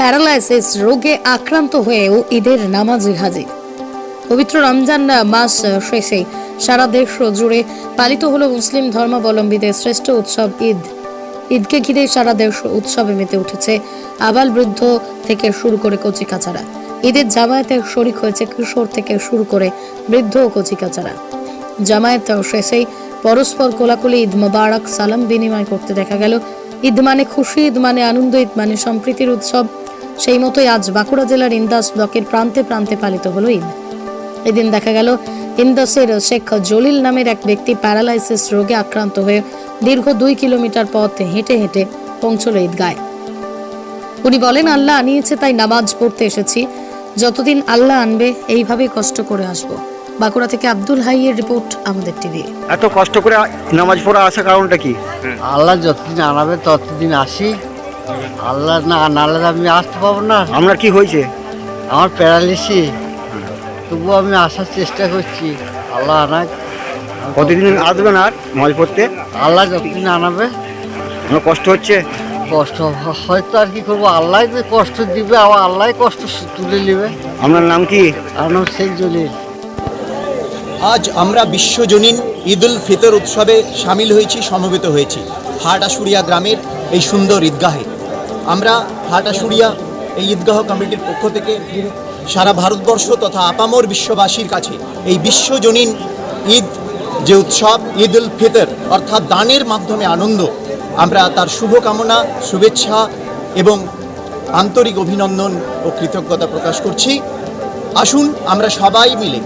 Paralysis রোগে আক্রান্ত হয়েও ঈদের নামাজে হাজির। পবিত্র রমজান মাস শেষে সারা দেশ জুড়ে পালিত হলো মুসলিম ধর্মাবলম্বীদের শ্রেষ্ঠ উৎসব ঈদ। ঈদকে ঘিরে সারা দেশ উৎসবে মেতে উঠেছে আবাল বৃদ্ধ থেকে শুরু করে কচিকাচারা। ঈদের জামায়াতে শরিক হয়েছে কিশোর থেকে শুরু করে বৃদ্ধ ও কচিকাচারা। জামায়াত শেষেই পরস্পর কোলাকুলি, ঈদ মোবারক, সালাম বিনিময় করতে দেখা গেল। ঈদ মানে খুশি, ঈদ মানে আনন্দ, ঈদ মানে সম্প্রীতির উৎসব। সেই মতোই আজ বাঁকুড়া জেলার ইন্দাস ব্লকের প্রান্তে প্রান্তে পালিত হলো ঈদ এদিন দেখা গেল ইন্দাসের শেখ জলিল নামের এক ব্যক্তি প্যারালাইসিস রোগে আক্রান্ত হয়ে দীর্ঘ দুই কিলোমিটার পথ হেঁটে হেঁটে পৌঁছল ঈদগায়। উনি বলেন আল্লাহ আনিয়েছে তাই নামাজ পড়তে এসেছি। যতদিন আল্লাহ আনবে এইভাবে কষ্ট করে আসব। বাঁকুড়া থেকে আব্দুল হাইয়ের রিপোর্ট আমাদের টিভি। এত কষ্ট করে নামাজ পড়া আসার কারণটা কি? আল্লাহ যতদিন আনাবে ততদিন আসি। আল্লাহ না তো আমি আসতে পারব না। আপনার কি হয়েছে? আমার প্যারালিসি তবুও আমি আসার চেষ্টা করছি। আল্লাহ আনাক। কতদিন আসবেন আর নামাজ পড়তে? আল্লাহ যতদিন আনাবে। আমার কষ্ট হচ্ছে? কষ্ট হয়তো আর কি করব। আল্লাহ যে কষ্ট দিবে আবার আল্লাহ কষ্ট তুলে নেবে। আপনার নাম কি? আমার নাম শেখ জলিল। আজ আমরা বিশ্বজনীন ঈদ উল ফিতর উৎসবে সামিল হয়েছি সমবেত হয়েছি। হাটাশুরিয়া গ্রামের এই সুন্দর ঈদগাহে। আমরা হাটাশুরিয়া এই ঈদগাহ কমিটির পক্ষ থেকে সারা ভারতবর্ষ তথা আপামর বিশ্ববাসীর কাছে এই বিশ্বজনীন ঈদ যে উৎসব, ঈদ উল ফিতর অর্থাৎ দানের মাধ্যমে আনন্দ, আমরা তার শুভকামনা, শুভেচ্ছা এবং আন্তরিক অভিনন্দন ও কৃতজ্ঞতা প্রকাশ করছি। আসুন আমরা সবাই মিলে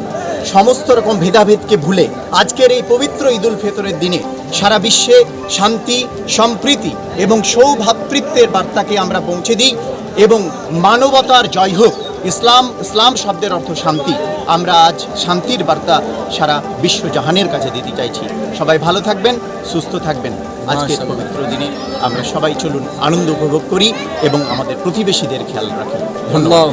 সমস্ত রকম ভেদাভেদকে ভুলে আজকের এই পবিত্র ঈদুল ফিতরের দিনে সারা বিশ্বে শান্তি সম্প্রীতি এবং সৌভাতৃত্বের বার্তাকে আমরা পৌঁছে দিই এবং মানবতার জয় হোক ইসলাম ইসলাম শব্দের অর্থ শান্তি। আমরা আজ শান্তির বার্তা সারা বিশ্বজাহানের কাছে দিতে চাইছি। সবাই ভালো থাকবেন সুস্থ থাকবেন। আজকের পবিত্র দিনে আমরা সবাই চলুন আনন্দ উপভোগ করি এবং আমাদের প্রতিবেশীদের খেয়াল রাখি। ধন্যবাদ।